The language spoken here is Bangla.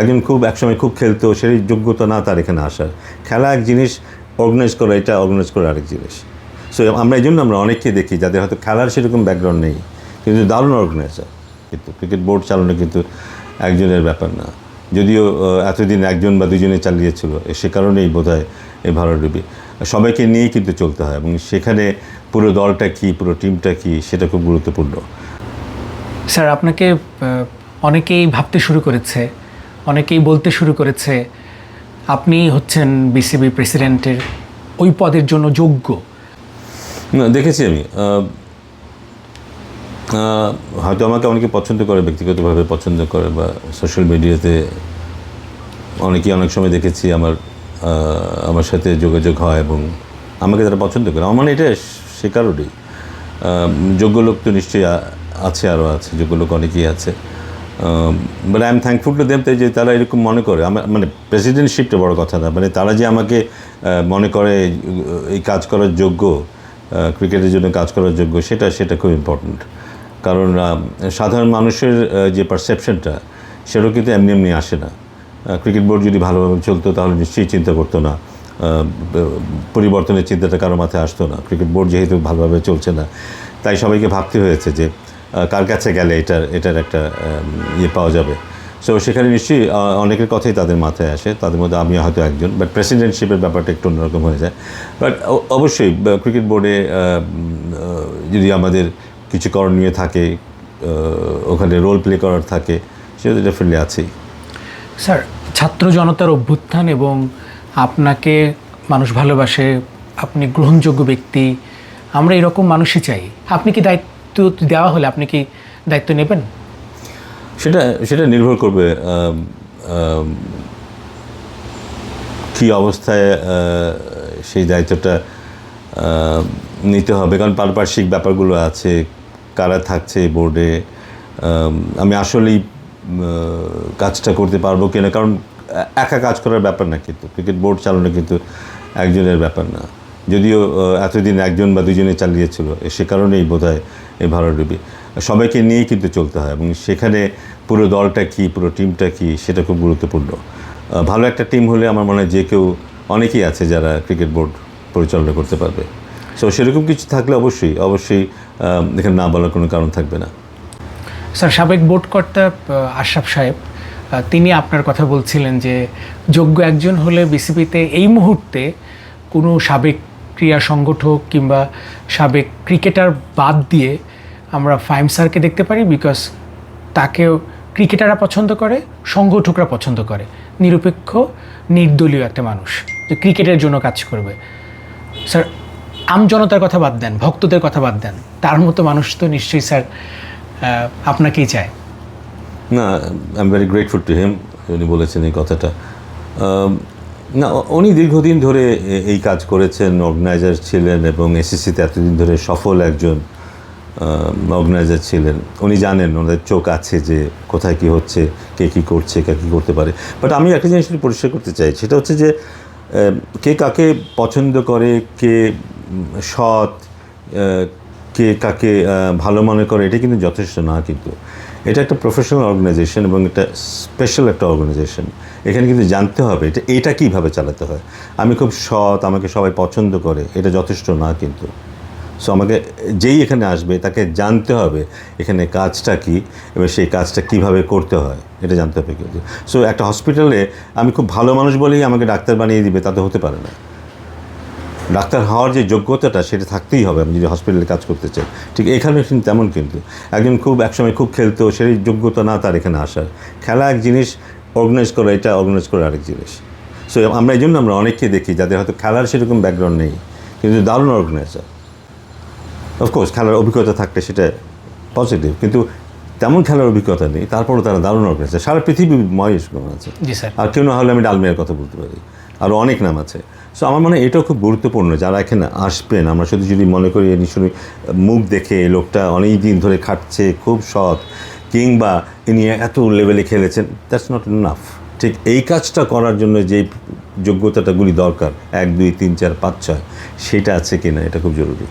একজন খুব একসময় খুব খেলতো, সেই যোগ্যতা না তার এখানে আসার। খেলা এক জিনিস অর্গানাইজ করা, এটা অর্গানাইজ করা আরেক জিনিস। সো আমরা এই জন্য আমরা অনেককে দেখি যাদের হয়তো খেলার সেরকম ব্যাকগ্রাউন্ড নেই, কিন্তু দারুণ অর্গানাইজার কিন্তু ক্রিকেট বোর্ড চালানো কিন্তু একজনের ব্যাপার না। যদিও এতদিন একজন বা দুজনে চালিয়েছিল, সে কারণেই বোধ হয় এই ভালো ডুবি সবাইকে নিয়েই কিন্তু চলতে হয়, এবং সেখানে পুরো দলটা কী, পুরো টিমটা কী, সেটা খুব গুরুত্বপূর্ণ। স্যার আপনাকে অনেকেই ভাবতে শুরু করেছে অনেকেই বলতে শুরু করেছে, আপনি হচ্ছেন বিসিবি প্রেসিডেন্টের ওই পদের জন্য যোগ্য। না, দেখেছি আমি। হয়তো আমাকে অনেকে পছন্দ করে, ব্যক্তিগতভাবে পছন্দ করে বা সোশ্যাল মিডিয়াতে অনেকেই অনেক সময় দেখেছি আমার আমার সাথে যোগাযোগ হয় এবং আমাকে তারা পছন্দ করে। আমার মানে এটা সে কারণেই। যোগ্য লোক তো নিশ্চয়ই আছে আরও আছে। যোগ্য লোক অনেকেই আছে। But I am thankful to them যে তারা এরকম মনে করে। আমার মানে প্রেসিডেন্টশিপটা বড় কথা না মানে তারা যে আমাকে মনে করে এই কাজ করার যোগ্য ক্রিকেটের জন্য কাজ করার যোগ্য, সেটা সেটা খুব ইম্পর্ট্যান্ট কারণ সাধারণ মানুষের যে পারসেপশনটা সেটাও কিন্তু এমনি এমনি আসে না। ক্রিকেট বোর্ড যদি ভালোভাবে চলতো, তাহলে নিশ্চয়ই চিন্তা করতো না। পরিবর্তনের চিন্তাটা কারও মাথায় আসতো না। ক্রিকেট বোর্ড যেহেতু ভালোভাবে চলছে না, তাই সবাইকে ভাবতে হয়েছে যে কার কাছে গেলে এটার এটার একটা ইয়ে পাওয়া যাবে। সো সেখানে নিশ্চয়ই অনেকের কথাই তাদের মাথায় আসে, তাদের মধ্যে আমি হয়তো একজন বাট প্রেসিডেন্টশিপের ব্যাপারটা একটু অন্যরকম হয়ে যায়। বাট অবশ্যই ক্রিকেট বোর্ডে যদি আমাদের কিছু করণীয় থাকে ওখানে রোল প্লে করার থাকে সেটা ডেফিনেটলি আছেই। স্যার ছাত্র জনতার অভ্যুত্থান এবং আপনাকে মানুষ ভালোবাসে, আপনি গ্রহণযোগ্য ব্যক্তি, আমরা এরকম মানুষই চাই। আপনি কি দায়িত্ব দেওয়া হলে আপনি কি দায়িত্ব নেবেন? সেটা সেটা নির্ভর করবে কী অবস্থায় সেই দায়িত্বটা নিতে হবে। কারণ পারিপার্শ্বিক ব্যাপারগুলো আছে, কারা থাকছে বোর্ডে, আমি আসলেই কাজটা করতে পারব কিনা, কারণ একা কাজ করার ব্যাপার না কিন্তু। ক্রিকেট বোর্ড চালানো কিন্তু একজনের ব্যাপার না। যদিও এতদিন একজন বা দুজনে চালিয়েছিল সে কারণেই বোধ হয় এই ভালো ডুবি সবাইকে নিয়েই কিন্তু চলতে হয় এবং সেখানে পুরো দলটা কী, পুরো টিমটা কী, সেটা খুব গুরুত্বপূর্ণ। ভালো একটা টিম হলে আমার মনে হয় যে কেউ অনেকেই আছে যারা ক্রিকেট বোর্ড পরিচালনা করতে পারবে। সো সেরকম কিছু থাকলে অবশ্যই অবশ্যই এখানে না বলার কোনো কারণ থাকবে না। স্যার, সাবেক বোর্ড কর্তা আশরাফ সাহেব তিনি আপনার কথা বলছিলেন যে যোগ্য একজন হলে বিসিবিতে এই মুহূর্তে কোনো সাবেক ক্রীড়া সংগঠক কিংবা সাবেক ক্রিকেটার বাদ দিয়ে আমরা ফাইম স্যারকে দেখতে পারি বিকজ তাকেও ক্রিকেটাররা পছন্দ করে, সংগঠকরা পছন্দ করে। নিরপেক্ষ, নির্দলীয় একটা মানুষ যে ক্রিকেটের জন্য কাজ করবে। স্যার আমজনতার কথা বাদ দেন, ভক্তদের কথা বাদ দেন। তার মতো মানুষ তো নিশ্চয়ই স্যার আপনাকেই চায়। না I am very grateful to him উনি বলেছেন এই কথাটা। না, উনি দীর্ঘদিন ধরে এই কাজ করেছেন অর্গানাইজার ছিলেন এবং এসএসসিতে এতদিন ধরে সফল একজন অর্গানাইজার ছিলেন। উনি জানেন, ওনাদের চোখ আছে যে কোথায় কি হচ্ছে, কে কী করছে, কে কী করতে পারে। বাট আমি একটা জিনিস পরিষ্কার করতে চাই, সেটা হচ্ছে যে কে কাকে পছন্দ করে, কে সৎ কে কাকে ভালো মনে করে, এটা কিন্তু যথেষ্ট না কিন্তু। এটা একটা প্রফেশনাল অর্গানাইজেশন এবং এটা স্পেশাল একটা অর্গানাইজেশন এখানে কিন্তু জানতে হবে এটা এটা কীভাবে চালাতে হয়। আমি খুব সৎ, আমাকে সবাই পছন্দ করে, এটা যথেষ্ট না কিন্তু। সো আমাকে যেই এখানে আসবে, তাকে জানতে হবে এখানে কাজটা কি এবং সেই কাজটা কীভাবে করতে হয়, এটা জানতে হবে কিন্তু। সো একটা হসপিটালে আমি খুব ভালো মানুষ বলেই আমাকে ডাক্তার বানিয়ে দিবে, তাতে হতে পারে না। ডাক্তার হওয়ার যে যোগ্যতাটা সেটা থাকতেই হবে আমি যদি হসপিটালে কাজ করতে চাই ঠিক এখানে কিন্তু তেমন কিন্তু। একজন খুব একসময় খুব খেলতো সেই যোগ্যতা না তার এখানে আসার। খেলা এক জিনিস অর্গানাইজ করা এটা অর্গানাইজ করা আরেক জিনিস। সো আমরা এই জন্য আমরা অনেককে দেখি যাদের হয়তো খেলার সেরকম ব্যাকগ্রাউন্ড নেই কিন্তু দারুণ অর্গানাইজার অফকোর্স খেলার অভিজ্ঞতা থাকলে সেটা পজিটিভ কিন্তু তেমন খেলার অভিজ্ঞতা নেই তারপরও তারা দারুণ অর্গানাইজার সারা পৃথিবী মহেশ আছে। আর কেউ না হলে আমি ডালমিয়ার কথা বলতে পারি। আরও অনেক নাম আছে। সো আমার মনে হয় এটাও খুব গুরুত্বপূর্ণ। যারা এখানে আসবেন, আমরা শুধু যদি মনে করি নিশ্চয়ই মুখ দেখে লোকটা অনেক দিন ধরে খাটছে, খুব সৎ, কিংবা ইনি এত লেভেলে খেলেছেন দ্যাটস নট নাফ ঠিক এই কাজটা করার জন্য যে যোগ্যতাটাগুলি দরকার, এক, দুই, তিন, চার, পাঁচ, ছয়, সেটা আছে কিনা, এটা খুব জরুরি।